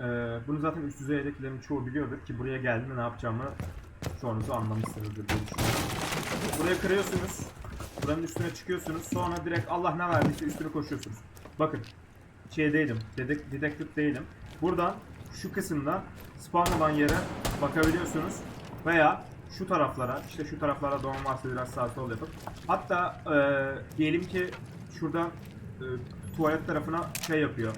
Ee, bunu zaten üst düzeydekilerin çoğu biliyordur ki buraya geldiğinde ne yapacağımı çoğunuzu anlamışsınızdır diye düşünüyorum. Buraya kırıyorsunuz. Buranın üstüne çıkıyorsunuz. Sonra direkt Allah ne verdiyse üstüne koşuyorsunuz. Bakın. Şeydeydim. Dedek dedektif değilim. Buradan şu kısımdan spawn olan yere bakabiliyorsunuz. Veya şu taraflara, işte şu taraflara doğum varsa biraz sağ sol yapıp. Hatta e, diyelim ki şuradan e, tuvalet tarafına şey yapıyor.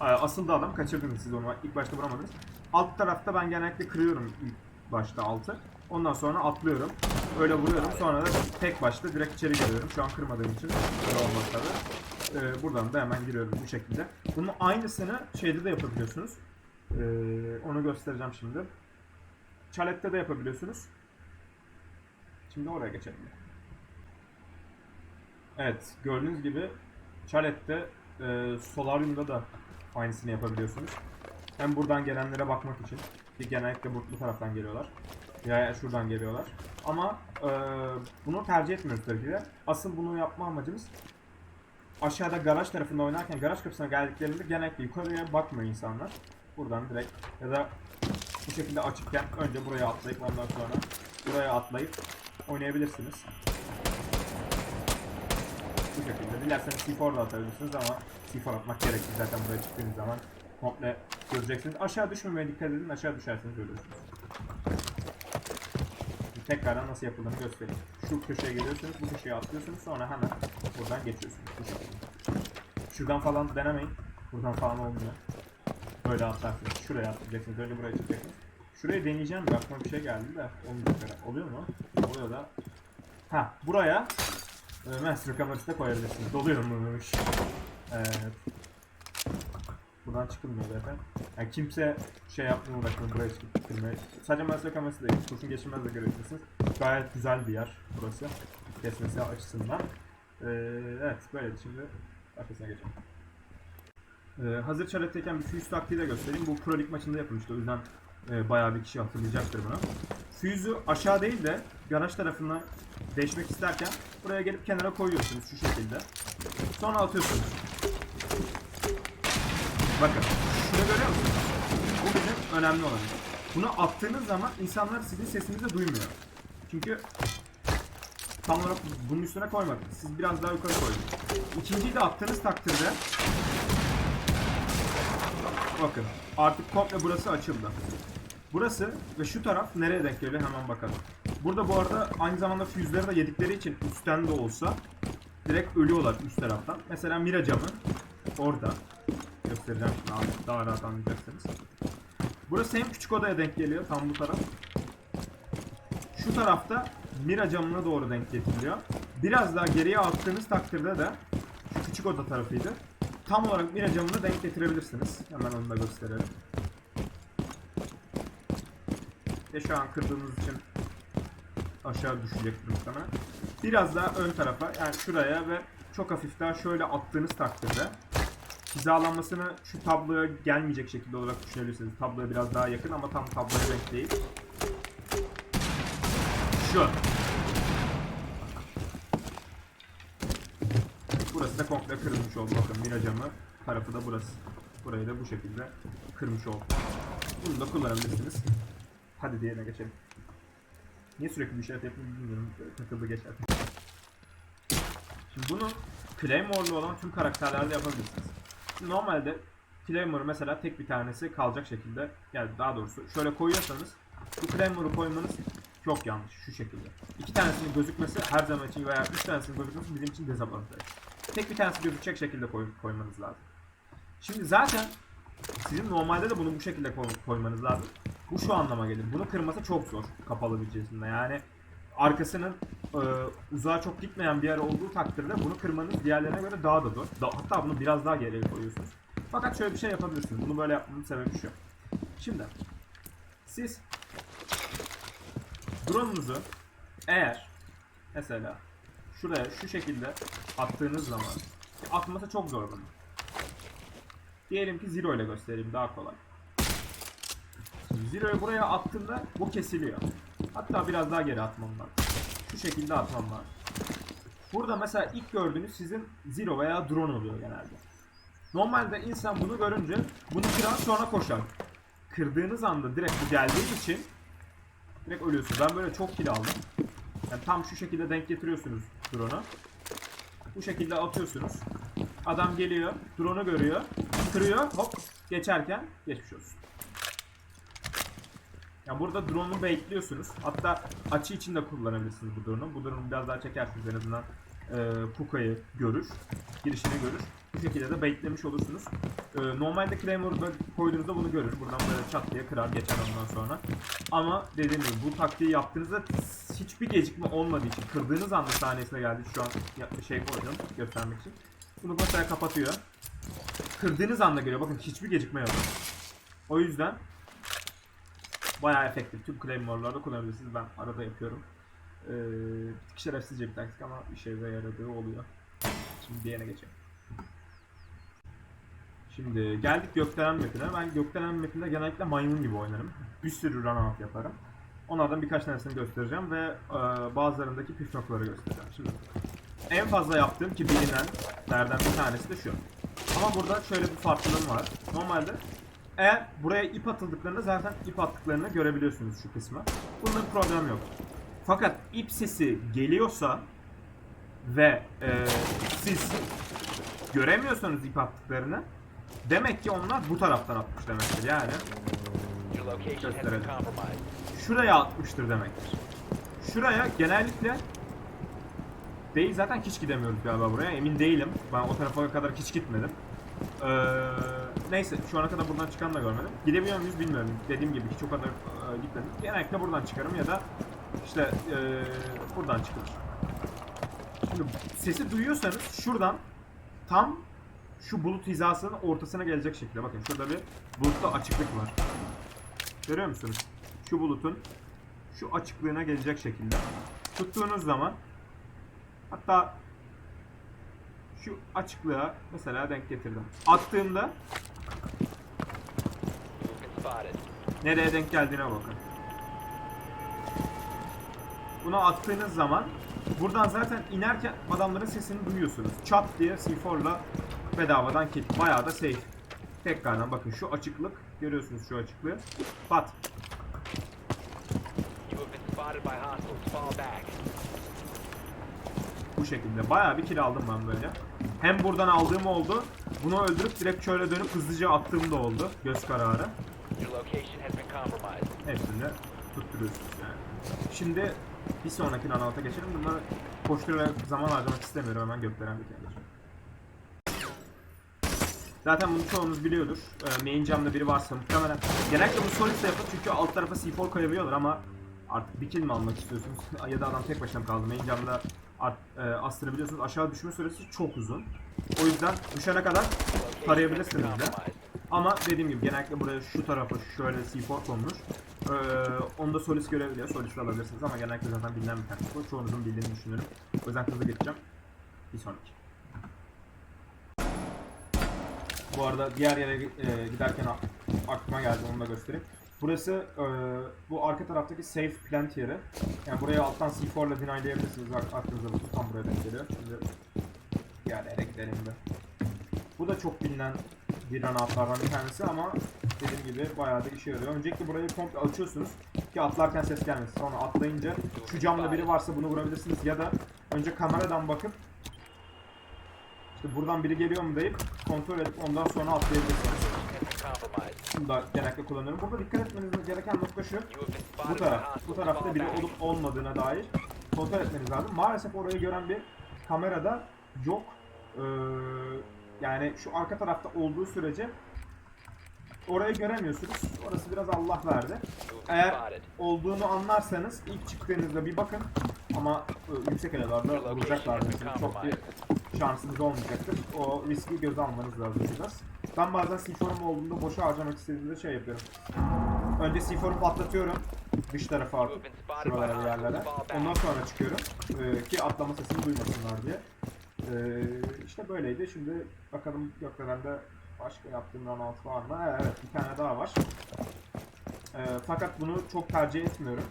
E, Asıldı adam, kaçırdınız siz onu. ilk başta vuramadınız. Alt tarafta ben genellikle kırıyorum ilk başta altı. Ondan sonra atlıyorum. Öyle vuruyorum. Sonra da tek başta direkt içeri giriyorum. Şu an kırmadığım için öyle olmaz tabii. Ee, buradan da hemen giriyorum bu şekilde. Bunun aynısını şeyde de yapabiliyorsunuz. Ee, onu göstereceğim şimdi. Chalet'te de yapabiliyorsunuz. Şimdi oraya geçelim. Evet, gördüğünüz gibi Chalet'te e, Solarium'da da aynısını yapabiliyorsunuz. Hem buradan gelenlere bakmak için ki genellikle bu, taraftan geliyorlar. Ya şuradan geliyorlar. Ama e, bunu tercih etmiyoruz tabii ki de. Asıl bunu yapma amacımız aşağıda garaj tarafında oynarken garaj kapısına geldiklerinde genellikle yukarıya bakmıyor insanlar. Buradan direkt ya da bu şekilde açıkken önce buraya atlayıp ondan sonra buraya atlayıp oynayabilirsiniz. Bu şekilde. Dilerseniz C4 da atabilirsiniz ama C4 atmak gerekir zaten buraya çıktığınız zaman komple göreceksiniz. Aşağı düşmemeye dikkat edin. Aşağı düşerseniz ölürsünüz. Şimdi Tekrardan nasıl yapıldığını göstereyim. Şu köşeye geliyorsunuz, bu köşeye atlıyorsunuz, sonra hemen buradan geçiyorsunuz. Bu şekilde. Şuradan falan denemeyin. Buradan falan olmuyor. Böyle atlarsınız. Şuraya atlayacaksınız. Önce buraya çıkacaksınız. Şurayı deneyeceğim. de Aklıma bir şey geldi de. Olmayacak herhalde. Oluyor mu? Oluyor da. Ha, buraya e, Master kamerası da koyabilirsiniz. Doluyormuş. Evet. Buradan çıkılmıyor zaten. Yani kimse şey yapmıyor uğraşmıyor buraya çıkıp bitirmeye. Sadece Master kamerası değil. Kurşun geçirmez de görebilirsiniz. Gayet güzel bir yer burası. Kesmesi açısından. Ee, evet böyle şimdi arkasına geçelim. Ee, hazır çaretteyken bir fuse taktiği de göstereyim. Bu Pro League maçında yapılmıştı. O yüzden e, bayağı bir kişi hatırlayacaktır bunu. Fuse'u aşağı değil de garaj tarafına değişmek isterken buraya gelip kenara koyuyorsunuz şu şekilde. Sonra atıyorsunuz. Bakın şunu görüyor musunuz? Bu bizim önemli olan. Bunu attığınız zaman insanlar sizin sesinizi duymuyor. Çünkü tam olarak bunun üstüne koymadınız. Siz biraz daha yukarı koydunuz. İkinciyi de attığınız takdirde bakın artık komple burası açıldı. Burası ve şu taraf nereye denk geliyor hemen bakalım. Burada bu arada aynı zamanda füzeleri de yedikleri için üstten de olsa direkt ölüyorlar üst taraftan. Mesela Mira camı orada. Göstereceğim şimdi abi, daha rahat anlayacaksınız. Burası hem küçük odaya denk geliyor tam bu taraf. Şu tarafta Mira camına doğru denk getiriliyor. Biraz daha geriye attığınız takdirde de şu küçük oda tarafıydı. Tam olarak Mira camına denk getirebilirsiniz. Hemen onu da gösterelim. Ve şu an kırdığınız için aşağı düşecektir muhtemelen. Biraz daha ön tarafa yani şuraya ve çok hafif daha şöyle attığınız takdirde hizalanmasını şu tabloya gelmeyecek şekilde olarak düşünebilirsiniz. Tabloya biraz daha yakın ama tam tabloya denk değil. Şu. Burası da komple kırılmış oldu. Bakın mira camı tarafı da burası. Burayı da bu şekilde kırmış oldu. Bunu da kullanabilirsiniz. Hadi diğerine geçelim. Niye sürekli bir şey yapıyorum bilmiyorum. Takıldı geçer. Şimdi bunu Claymore'lu olan tüm karakterlerde yapabilirsiniz. Normalde Claymore'u mesela tek bir tanesi kalacak şekilde yani daha doğrusu şöyle koyuyorsanız bu Claymore'u koymanız çok yanlış şu şekilde. İki tanesinin gözükmesi her zaman için veya üç tanesinin gözükmesi bizim için dezavantaj. Tek bir tanesi gözükecek şekilde koy, koymanız lazım. Şimdi zaten sizin normalde de bunu bu şekilde koy- koymanız lazım. Bu şu anlama gelir. Bunu kırması çok zor kapalı bir cisimde. Yani arkasının e, uzağa çok gitmeyen bir yer olduğu takdirde bunu kırmanız diğerlerine göre daha da zor. Da- hatta bunu biraz daha geriye koyuyorsunuz. Fakat şöyle bir şey yapabilirsiniz. Bunu böyle yapmanın sebebi şu. Şimdi siz drone'unuzu eğer mesela şuraya şu şekilde attığınız zaman atması çok zor bunun. Diyelim ki zero ile göstereyim daha kolay. Zero'yu buraya attığımda bu kesiliyor. Hatta biraz daha geri atmam lazım. Şu şekilde atmam lazım. Burada mesela ilk gördüğünüz sizin Zero veya drone oluyor genelde. Normalde insan bunu görünce bunu kırar sonra koşar. Kırdığınız anda direkt bu geldiği için direkt ölüyorsunuz. Ben böyle çok kill aldım. Yani tam şu şekilde denk getiriyorsunuz drone'u. Bu şekilde atıyorsunuz. Adam geliyor, drone'u görüyor, kırıyor, hop geçerken geçmiş olsun. Yani burada drone'u bekliyorsunuz. Hatta açı için de kullanabilirsiniz bu drone'u. Bu drone'u biraz daha çekersiniz en azından e, Puka'yı görür, girişini görür. Bu şekilde de beklemiş olursunuz. E, normalde Claymore'da koyduğunuzda bunu görür. Buradan böyle çat diye kırar geçer ondan sonra. Ama dediğim gibi bu taktiği yaptığınızda hiçbir gecikme olmadığı için kırdığınız anda saniyesine geldi. Şu an şey koydum göstermek için. Bunu mesela kapatıyor. Kırdığınız anda geliyor. Bakın hiçbir gecikme yok. O yüzden bayağı efektif. Tüm Claymore'larda kullanabilirsiniz. Ben arada yapıyorum. Ee, bir şerefsizce bir taktik ama işe yaradığı oluyor. Şimdi diğerine geçelim. Şimdi geldik gökdelen mapine. Ben gökdelen mapinde genellikle maymun gibi oynarım. Bir sürü run out yaparım. Onlardan birkaç tanesini göstereceğim ve e, bazılarındaki püf noktaları göstereceğim. Şimdi en fazla yaptığım ki bilinenlerden bir tanesi de şu. Ama burada şöyle bir farklılığım var. Normalde eğer buraya ip atıldıklarında zaten ip attıklarını görebiliyorsunuz şu kısmı. Bunda bir problem yok. Fakat ip sesi geliyorsa ve e, siz göremiyorsanız ip attıklarını demek ki onlar bu taraftan atmış demektir. Yani Gösterelim. şuraya atmıştır demektir. Şuraya genellikle değil zaten hiç gidemiyoruz galiba buraya emin değilim. Ben o tarafa kadar hiç gitmedim. Ee, neyse şu ana kadar buradan çıkan da görmedim. Gidebiliyor muyuz bilmiyorum. Dediğim gibi hiç o kadar e, gitmedim. Genellikle buradan çıkarım ya da işte e, buradan çıkılır. Şimdi sesi duyuyorsanız şuradan tam şu bulut hizasının ortasına gelecek şekilde. Bakın şurada bir bulutta açıklık var. Görüyor musunuz? Şu bulutun şu açıklığına gelecek şekilde. Tuttuğunuz zaman hatta şu açıklığa mesela denk getirdim. Attığımda nereye denk geldiğine bakın. Bunu attığınız zaman buradan zaten inerken adamların sesini duyuyorsunuz. Çat diye C4'la bedavadan kill. Bayağı da safe. Tekrardan bakın şu açıklık. Görüyorsunuz şu açıklığı. Pat. Bu şekilde. Bayağı bir kill aldım ben böyle. Hem buradan aldığım oldu. Bunu öldürüp direkt şöyle dönüp hızlıca attığım da oldu. Göz kararı. Hepsini tutturuyorsunuz yani. Şimdi bir sonraki analta geçelim. Bunları koşturarak zaman harcamak istemiyorum. Hemen gökdelen bir geçelim. Zaten bunu çoğunuz biliyordur. Ee, main camda biri varsa muhtemelen. Genellikle bu soliste yapın çünkü alt tarafa C4 koyabiliyorlar ama artık bir kill mi almak istiyorsunuz? ya da adam tek başına kaldı? Main camda e, astırabiliyorsunuz. Aşağı düşme süresi çok uzun. O yüzden düşene kadar tarayabilirsiniz de. Ama dediğim gibi genellikle buraya şu tarafa şöyle C4 konmuş. Ee, onu da Solis görebiliyor. Solis de alabilirsiniz ama genellikle zaten bilinen bir taktik bu. Çoğunuzun bildiğini düşünüyorum. O yüzden hızlı geçeceğim. Bir sonraki. Bu arada diğer yere e, giderken aklıma geldi onu da göstereyim. Burası e, bu arka taraftaki safe plant yeri. Yani buraya alttan C4 ile denaylayabilirsiniz. Bak aklınıza bu tam buraya denk geliyor. Şimdi diğer yere gidelim de. Bu da çok bilinen bir anahtardan bir tanesi ama dediğim gibi bayağı da işe yarıyor. Öncelikle burayı komple açıyorsunuz ki atlarken ses gelmesin. Sonra atlayınca şu camda biri varsa bunu vurabilirsiniz ya da önce kameradan bakıp işte buradan biri geliyor mu deyip kontrol edip ondan sonra atlayabilirsiniz. Da genellikle kullanıyorum. Burada dikkat etmeniz gereken nokta şu. Bu taraf, bu tarafta biri olup olmadığına dair kontrol etmeniz lazım. Maalesef orayı gören bir kamerada yok. Ee, yani şu arka tarafta olduğu sürece orayı göremiyorsunuz. Orası biraz Allah verdi. Eğer olduğunu anlarsanız ilk çıktığınızda bir bakın ama e, yüksek elevalarda vuracaklar mesela. Çok bir şansınız olmayacaktır. O riski göze almanız lazım biraz. Ben bazen C4'um olduğunda boşa harcamak istediğimde şey yapıyorum. Önce C4'u patlatıyorum dış tarafa by şuralara yerlere. Ondan sonra çıkıyorum Ee, ki atlama sesini duymasınlar diye. Ee, işte böyleydi. Şimdi bakalım Gökdelen'de başka yaptığım round var mı? Ee, Evet bir tane daha var. Ee, fakat bunu çok tercih etmiyorum.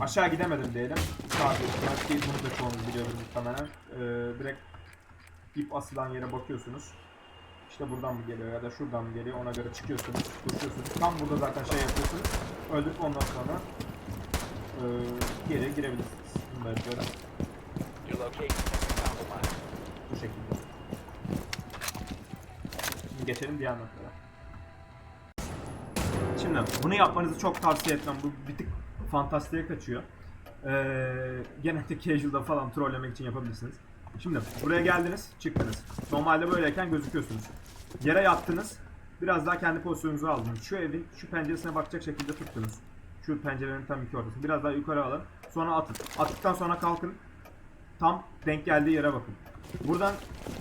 Aşağı gidemedim diyelim. Sadece belki bunu da çoğunuz biliyordur muhtemelen. Ee, direkt ip asılan yere bakıyorsunuz. İşte buradan mı geliyor ya da şuradan mı geliyor ona göre çıkıyorsunuz, koşuyorsunuz. Tam burada zaten şey yapıyorsunuz. Öldürüp ondan sonra e, geri girebilirsiniz. Bunu da yapıyorum. Bu şekilde. Şimdi geçelim diğer noktalara. Şimdi bunu yapmanızı çok tavsiye etmem. Bu bir tık fantastiğe kaçıyor. Ee, genelde casual'da falan trollemek için yapabilirsiniz. Şimdi buraya geldiniz, çıktınız. Normalde böyleyken gözüküyorsunuz. Yere yattınız. Biraz daha kendi pozisyonunuzu aldınız. Şu evin şu penceresine bakacak şekilde tuttunuz. Şu pencerenin tam iki ortası. Biraz daha yukarı alın. Sonra atın. Attıktan sonra kalkın. Tam denk geldiği yere bakın. Buradan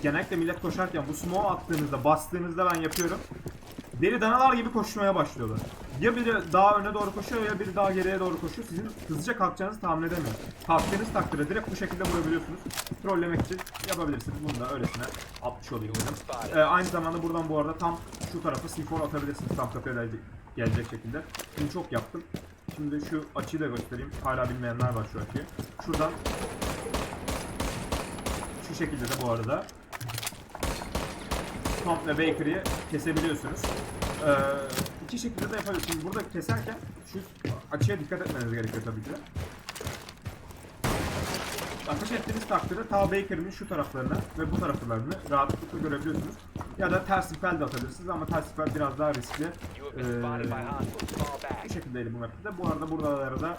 genellikle millet koşarken bu smoke attığınızda, bastığınızda ben yapıyorum. Deli danalar gibi koşmaya başlıyorlar. Ya biri daha öne doğru koşuyor ya biri daha geriye doğru koşuyor. Sizin hızlıca kalkacağınızı tahmin edemiyor. Kalktığınız takdirde direkt bu şekilde vurabiliyorsunuz. Trollemek için yapabilirsiniz. Bunu da öylesine atmış olayım dedim. Ee, aynı zamanda buradan bu arada tam şu tarafa C4 atabilirsiniz. Tam kapıya gelecek, şekilde. Bunu çok yaptım. Şimdi şu açıyı da göstereyim. Hala bilmeyenler var şu açıyı. Şuradan şu şekilde de bu arada komple bakery'i kesebiliyorsunuz. Ee, iki şekilde de yapabilirsiniz. Burada keserken şu açıya dikkat etmeniz gerekiyor tabii ki de. Ateş ettiğiniz takdirde ta bakery'nin şu taraflarını ve bu taraflarını rahatlıkla görebiliyorsunuz. Ya da ters sipel de atabilirsiniz ama ters sipel biraz daha riskli. Ee, bu back. şekildeydi bu map'te de. Bu arada buralara da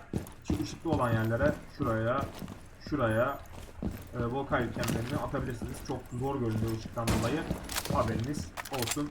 şu ışıklı olan yerlere, şuraya, şuraya e, volkay kemlerini atabilirsiniz. Çok zor görünüyor ışıktan dolayı. Haberiniz olsun.